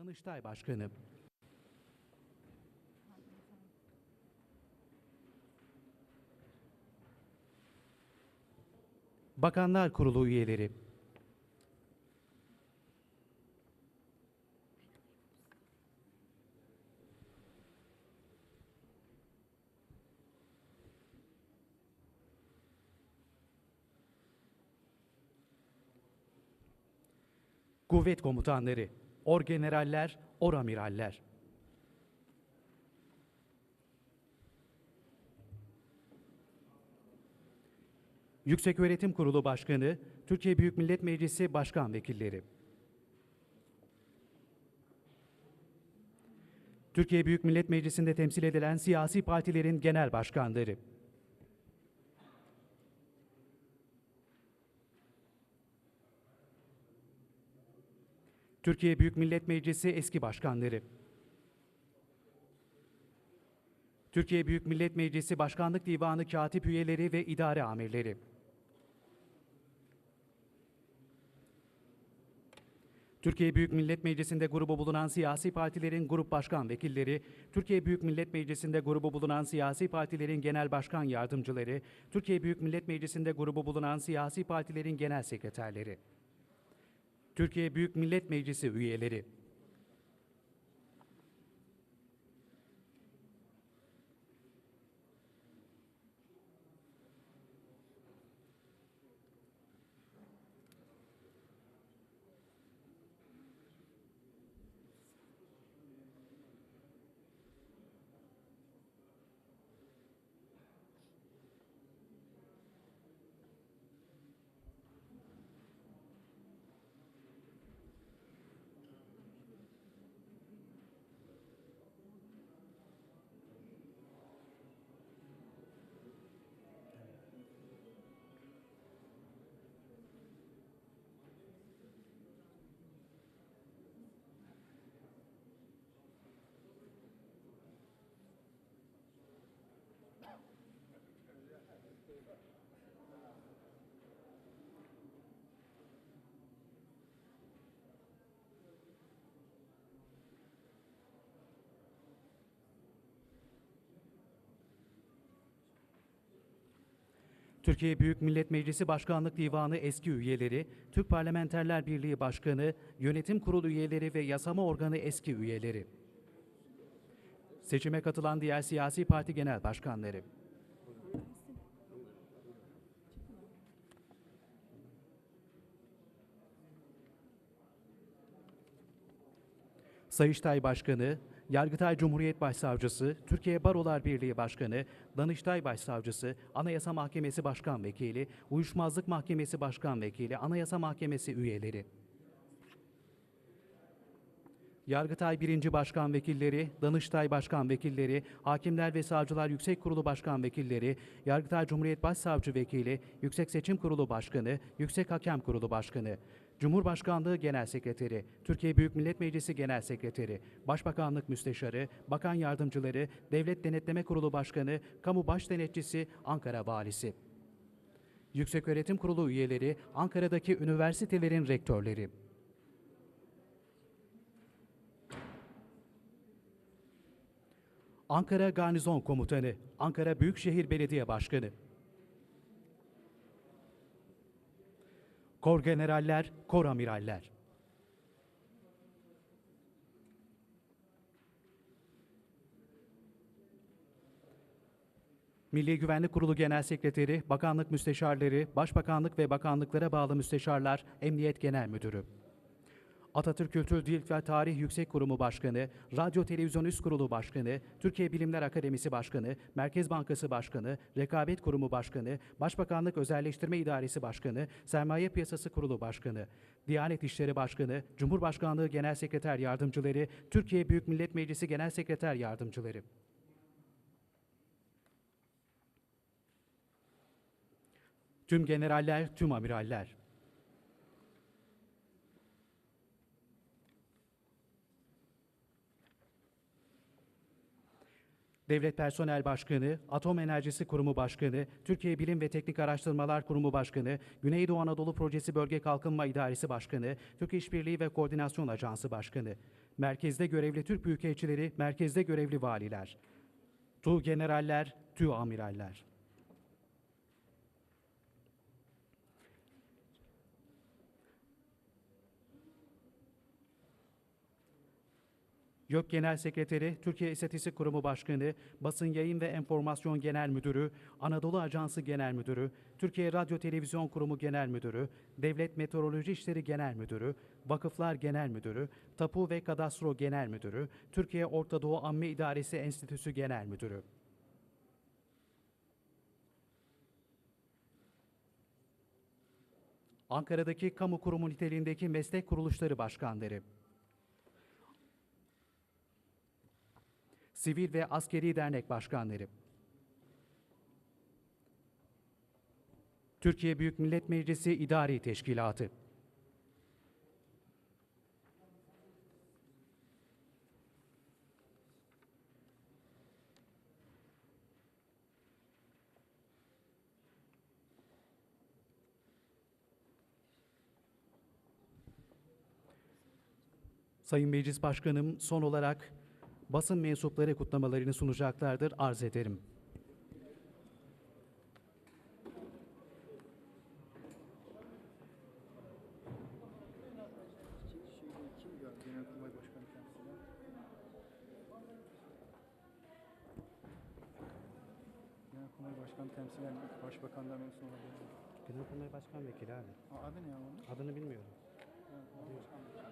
Danıştay Başkanı. Bakanlar Kurulu üyeleri. Kuvvet komutanları, orgeneraller, oramiraller. Yükseköğretim Kurulu Başkanı, Türkiye Büyük Millet Meclisi Başkan Vekilleri. Türkiye Büyük Millet Meclisi'nde temsil edilen siyasi partilerin genel başkanları. Türkiye Büyük Millet Meclisi eski başkanları. Türkiye Büyük Millet Meclisi Başkanlık Divanı katip üyeleri ve idare amirleri. Türkiye Büyük Millet Meclisi'nde grubu bulunan siyasi partilerin grup başkan vekilleri, Türkiye Büyük Millet Meclisi'nde grubu bulunan siyasi partilerin genel başkan yardımcıları, Türkiye Büyük Millet Meclisi'nde grubu bulunan siyasi partilerin genel sekreterleri. Türkiye Büyük Millet Meclisi üyeleri. Türkiye Büyük Millet Meclisi Başkanlık Divanı eski üyeleri, Türk Parlamenterler Birliği Başkanı, Yönetim Kurulu üyeleri ve Yasama Organı eski üyeleri. Seçime katılan diğer siyasi parti genel başkanları. Sayıştay Başkanı, Yargıtay Cumhuriyet Başsavcısı, Türkiye Barolar Birliği Başkanı, Danıştay Başsavcısı, Anayasa Mahkemesi Başkan Vekili, Uyuşmazlık Mahkemesi Başkan Vekili, Anayasa Mahkemesi üyeleri. Yargıtay 1. Başkan Vekilleri, Danıştay Başkan Vekilleri, Hakimler ve Savcılar Yüksek Kurulu Başkan Vekilleri, Yargıtay Cumhuriyet Başsavcı Vekili, Yüksek Seçim Kurulu Başkanı, Yüksek Hakem Kurulu Başkanı, Cumhurbaşkanlığı Genel Sekreteri, Türkiye Büyük Millet Meclisi Genel Sekreteri, Başbakanlık Müsteşarı, Bakan Yardımcıları, Devlet Denetleme Kurulu Başkanı, Kamu Baş Denetçisi, Ankara Valisi. Yükseköğretim Kurulu üyeleri, Ankara'daki üniversitelerin rektörleri. Ankara Garnizon Komutanı, Ankara Büyükşehir Belediye Başkanı. Kor Generaller, Kor Amiraller. Milli Güvenlik Kurulu Genel Sekreteri, Bakanlık Müsteşarları, Başbakanlık ve bakanlıklara bağlı müsteşarlar, Emniyet Genel Müdürü. Atatürk Kültür Dil ve Tarih Yüksek Kurumu Başkanı, Radyo Televizyon Üst Kurulu Başkanı, Türkiye Bilimler Akademisi Başkanı, Merkez Bankası Başkanı, Rekabet Kurumu Başkanı, Başbakanlık Özelleştirme İdaresi Başkanı, Sermaye Piyasası Kurulu Başkanı, Diyanet İşleri Başkanı, Cumhurbaşkanlığı Genel Sekreter Yardımcıları, Türkiye Büyük Millet Meclisi Genel Sekreter Yardımcıları. Tüm generaller, tüm amiraller. Devlet Personel Başkanı, Atom Enerjisi Kurumu Başkanı, Türkiye Bilim ve Teknik Araştırmalar Kurumu Başkanı, Güneydoğu Anadolu Projesi Bölge Kalkınma İdaresi Başkanı, Türk İşbirliği ve Koordinasyon Ajansı Başkanı, merkezde görevli Türk Büyükelçileri, merkezde görevli valiler, Tu Generaller, Tü Amiraller. YÖK Genel Sekreteri, Türkiye İstatistik Kurumu Başkanı, Basın Yayın ve Enformasyon Genel Müdürü, Anadolu Ajansı Genel Müdürü, Türkiye Radyo Televizyon Kurumu Genel Müdürü, Devlet Meteoroloji İşleri Genel Müdürü, Vakıflar Genel Müdürü, Tapu ve Kadastro Genel Müdürü, Türkiye Orta Doğu Amme İdaresi Enstitüsü Genel Müdürü. Ankara'daki kamu kurumu niteliğindeki meslek kuruluşları başkanları, sivil ve askeri dernek başkanları, Türkiye Büyük Millet Meclisi İdari Teşkilatı, Sayın Meclis Başkanım son olarak basın mensupları kutlamalarını sunacaklardır arz ederim. Temsilen. Başbakandan. Genelkurmay Başkan Vekili abi. Adı ne ya onun? Adını bilmiyorum. Genelkurmay Başkanı.